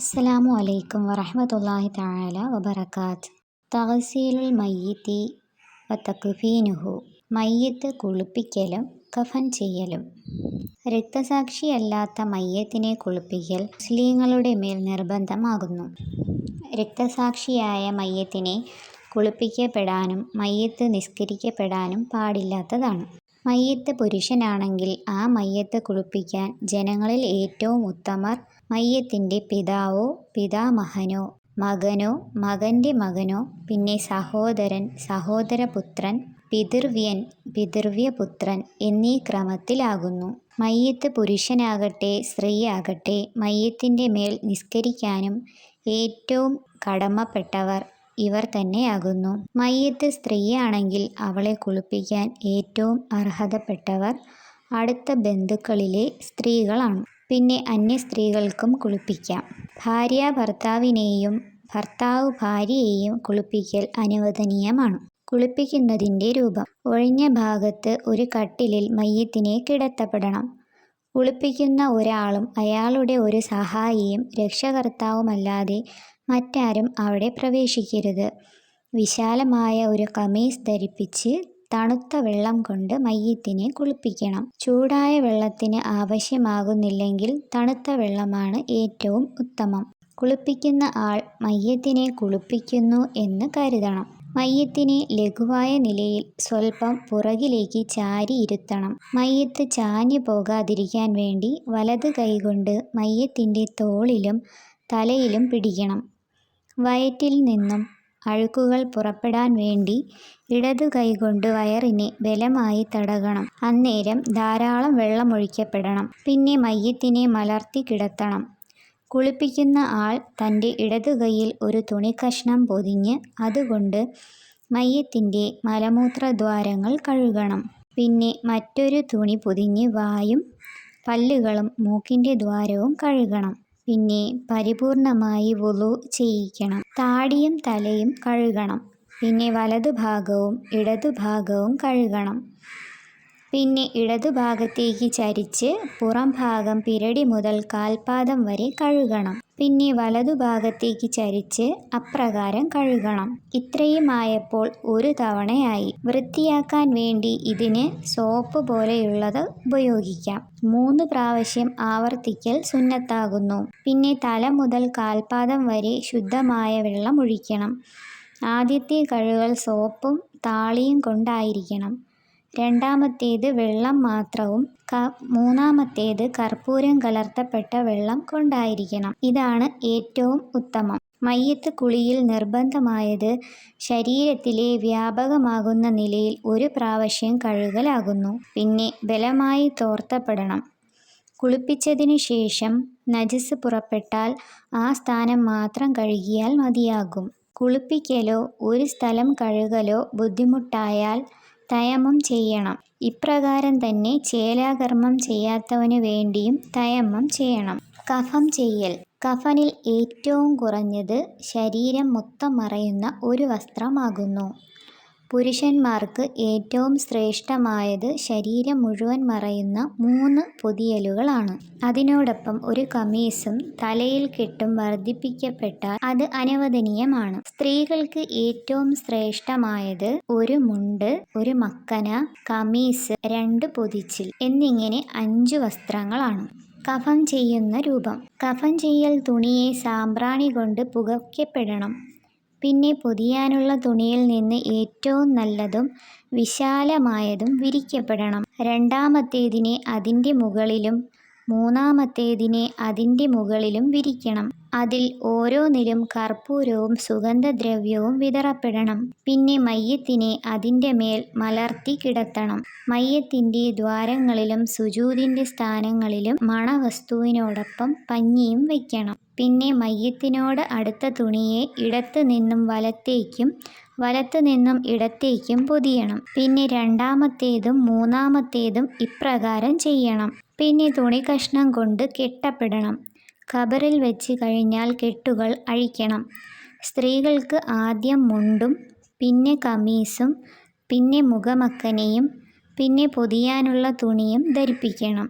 അസ്സലാമു അലൈക്കും വറഹ്മത്തുള്ളാഹി തആല വബറകാത്ത്. തഹസീലുൽ മയ്യിത്തി വതക്ഫീനുഹു മയ്യത്ത് കുളിപ്പിക്കലും കഫൻ ചെയ്യലും. രക്തസാക്ഷിയല്ലാത്ത മയ്യത്തിനെ കുളിപ്പിക്കൽ മുസ്ലിങ്ങളുടെ മേൽ നിർബന്ധമാകുന്നു. രക്തസാക്ഷിയായ മയ്യത്തിനെ കുളിപ്പിക്കപ്പെടാനും മയ്യത്ത് നിസ്കരിക്കപ്പെടാനും പാടില്ലാത്തതാണ്. മയ്യത്ത് പുരുഷനാണെങ്കിൽ ആ മയ്യത്ത് കുളിപ്പിക്കാൻ ജനങ്ങളിൽ ഏറ്റവും ഉത്തമർ മയ്യത്തിന്റെ പിതാവോ പിതാമഹനോ മകനോ മകന്റെ മകനോ പിന്നെ സഹോദരൻ സഹോദരപുത്രൻ പിതൃവ്യൻ പിതൃവ്യപുത്രൻ എന്നീ ക്രമത്തിലാകുന്നു. മയ്യത്ത് പുരുഷനാകട്ടെ സ്ത്രീയാകട്ടെ മയ്യത്തിന്റെ മേൽ നിസ്കരിക്കാനും ഏറ്റവും കടമപ്പെട്ടവർ ഇവർ തന്നെയാകുന്നു. മയ്യത്ത് സ്ത്രീയാണെങ്കിൽ അവളെ കുളിപ്പിക്കാൻ ഏറ്റവും അർഹതപ്പെട്ടവർ അടുത്ത ബന്ധുക്കളിലെ സ്ത്രീകളാണ്. പിന്നെ അന്യ സ്ത്രീകൾക്കും കുളിപ്പിക്കാം. ഭാര്യ ഭർത്താവിനെയും ഭർത്താവ് ഭാര്യയെയും കുളിപ്പിക്കൽ അനുവദനീയമാണ്. കുളിപ്പിക്കുന്നതിന്റെ രൂപം. ഒഴിഞ്ഞ ഭാഗത്ത് ഒരു കട്ടിലിൽ മയ്യത്തിനെ കിടത്തപ്പെടണം. കുളിപ്പിക്കുന്ന ഒരാളും അയാളുടെ ഒരു സഹായിയും രക്ഷകർത്താവുമല്ലാതെ മറ്റാരും അവിടെ പ്രവേശിക്കരുത്. വിശാലമായ ഒരു കമീസ് ധരിപ്പിച്ച് തണുത്ത വെള്ളം കൊണ്ട് മയ്യത്തിനെ കുളിപ്പിക്കണം. ചൂടായ വെള്ളത്തിന് ആവശ്യമാകുന്നില്ലെങ്കിൽ തണുത്ത വെള്ളമാണ് ഏറ്റവും ഉത്തമം. കുളിപ്പിക്കുന്ന ആൾ മയ്യത്തിനെ കുളിപ്പിക്കുന്നു എന്ന് കരുതണം. മയ്യത്തിനെ ലഘുവായ നിലയിൽ സ്വൽപ്പം പുറകിലേക്ക് ചാരി ഇരുത്തണം. മയ്യത്ത് ചാഞ്ഞു പോകാതിരിക്കാൻ വേണ്ടി വലത് കൈകൊണ്ട് മയ്യത്തിന്റെ തോളിലും തലയിലും പിടിക്കണം. വയറ്റിൽ നിന്നും അഴുക്കുകൾ പുറപ്പെടാൻ വേണ്ടി ഇടതു കൈകൊണ്ട് വയറിനെ ബലമായി തടകണം. അന്നേരം ധാരാളം വെള്ളമൊഴിക്കപ്പെടണം പിന്നെ മയ്യത്തിനെ മലർത്തി കിടത്തണം. കുളിപ്പിക്കുന്ന ആൾ തന്റെ ഇടതു കൈയിൽ ഒരു തുണിക്കഷ്ണം പൊതിഞ്ഞ് അതുകൊണ്ട് മയ്യത്തിന്റെ മലമൂത്രദ്വാരങ്ങൾ കഴുകണം. പിന്നെ മറ്റൊരു തുണി പൊതിഞ്ഞ് വായും പല്ലുകളും മൂക്കിന്റെ ദ്വാരവും കഴുകണം. പിന്നെ പരിപൂർണമായി വുളു ചെയ്യിക്കണം. താടിയും തലയും കഴുകണം. പിന്നെ വലതുഭാഗവും ഇടതുഭാഗവും കഴുകണം. പിന്നെ ഇടതുഭാഗത്തേക്ക് ചരിച്ച് പുറം ഭാഗം പിരടി മുതൽ കാൽപാദം വരെ കഴുകണം. പിന്നെ വലതുഭാഗത്തേക്ക് ചരിച്ച് അപ്രകാരം കഴുകണം. ഇത്രയുമായപ്പോൾ ഒരു തവണയായി വൃത്തിയാക്കാൻ വേണ്ടി ഇതിന് സോപ്പ് പോലെയുള്ളത് ഉപയോഗിക്കാം. മൂന്ന് പ്രാവശ്യം ആവർത്തിക്കൽ സുന്നത്താകുന്നു. പിന്നെ തല മുതൽ കാൽപാദം വരെ ശുദ്ധമായ വെള്ളം ഒഴിക്കണം. ആദ്യത്തെ കഴുകൽ സോപ്പും താളിയും കൊണ്ടായിരിക്കണം. രണ്ടാമത്തേത് വെള്ളം മാത്രവും മൂന്നാമത്തേത് കർപ്പൂരം കലർത്തപ്പെട്ട വെള്ളം കൊണ്ടായിരിക്കണം. ഇതാണ് ഏറ്റവും ഉത്തമം. മയ്യത്ത് കുളിയിൽ നിർബന്ധമായത് ശരീരത്തിലെ വ്യാപകമാകുന്ന നിലയിൽ ഒരു പ്രാവശ്യം കഴുകലാകുന്നു. പിന്നെ ബലമായി തോർത്തപ്പെടണം. കുളിപ്പിച്ചതിനു ശേഷം നജസ് പുറപ്പെട്ടാൽ ആ സ്ഥാനം മാത്രം കഴുകിയാൽ മതിയാകും. കുളിപ്പിക്കലോ ഒരു സ്ഥലം കഴുകലോ ബുദ്ധിമുട്ടായാൽ തയമ്മം ചെയ്യണം. ഇപ്രകാരം തന്നെ ചേലാകർമ്മം ചെയ്യാത്തവന് വേണ്ടിയും തയമം ചെയ്യണം. കഫം ചെയ്യൽ. കഫനിൽ ഏറ്റവും കുറഞ്ഞത് ശരീരം മൊത്തം മറയുന്ന ഒരു വസ്ത്രമാകുന്നു. പുരുഷന്മാർക്ക് ഏറ്റവും ശ്രേഷ്ഠമായത് ശരീരം മുഴുവൻ മറയുന്ന മൂന്ന് പൊതിയലുകളാണ്. അതിനോടൊപ്പം ഒരു കമീസും തലയിൽ കെട്ടും വർദ്ധിപ്പിക്കപ്പെട്ടാൽ അത് അനവദനീയമാണ്. സ്ത്രീകൾക്ക് ഏറ്റവും ശ്രേഷ്ഠമായത് ഒരു മുണ്ട് ഒരു മക്കന കമീസ് രണ്ട് പൊതിച്ചിൽ എന്നിങ്ങനെ അഞ്ചു വസ്ത്രങ്ങളാണ്. കഫം ചെയ്യുന്ന രൂപം. കഫം ചെയ്യൽ തുണിയെ സാമ്പ്രാണി കൊണ്ട് പുകയ്ക്കപ്പെടണം. പിന്നെ പൊതിയാനുള്ള തുണിയിൽ നിന്ന് ഏറ്റവും നല്ലതും വിശാലമായതും വിരിക്കപ്പെടണം. രണ്ടാമത്തേതിനെ അതിന്റെ മുകളിലും മൂന്നാമത്തേതിനെ അതിന്റെ മുകളിലും വിരിക്കണം. അതിൽ ഓരോന്നിലും കർപ്പൂരവും സുഗന്ധദ്രവ്യവും വിതറപ്പെടണം. പിന്നെ മയ്യത്തിനെ അതിന്റെ മേൽ മലർത്തി കിടത്തണം. മയ്യത്തിന്റെ ദ്വാരങ്ങളിലും സുജൂതിന്റെ സ്ഥാനങ്ങളിലും മണവസ്തുവിനോടൊപ്പം പഞ്ഞിയും വയ്ക്കണം. പിന്നെ മയ്യത്തിനോട് അടുത്ത തുണിയെ ഇടത്തു നിന്നും വലത്തേക്കും വലത്തു നിന്നും ഇടത്തേക്കും പൊതിയണം. പിന്നെ രണ്ടാമത്തേതും മൂന്നാമത്തേതും ഇപ്രകാരം ചെയ്യണം. പിന്നെ തുണി കഷ്ണം കൊണ്ട് കെട്ടപ്പെടണം. ഖബറിൽ വെച്ച് കഴിഞ്ഞാൽ കെട്ടുകൾ അഴിക്കണം. സ്ത്രീകൾക്ക് ആദ്യം മുണ്ടും പിന്നെ കമീസും പിന്നെ മുഖമക്കനയും പിന്നെ പൊതിയാനുള്ള തുണിയും ധരിപ്പിക്കണം.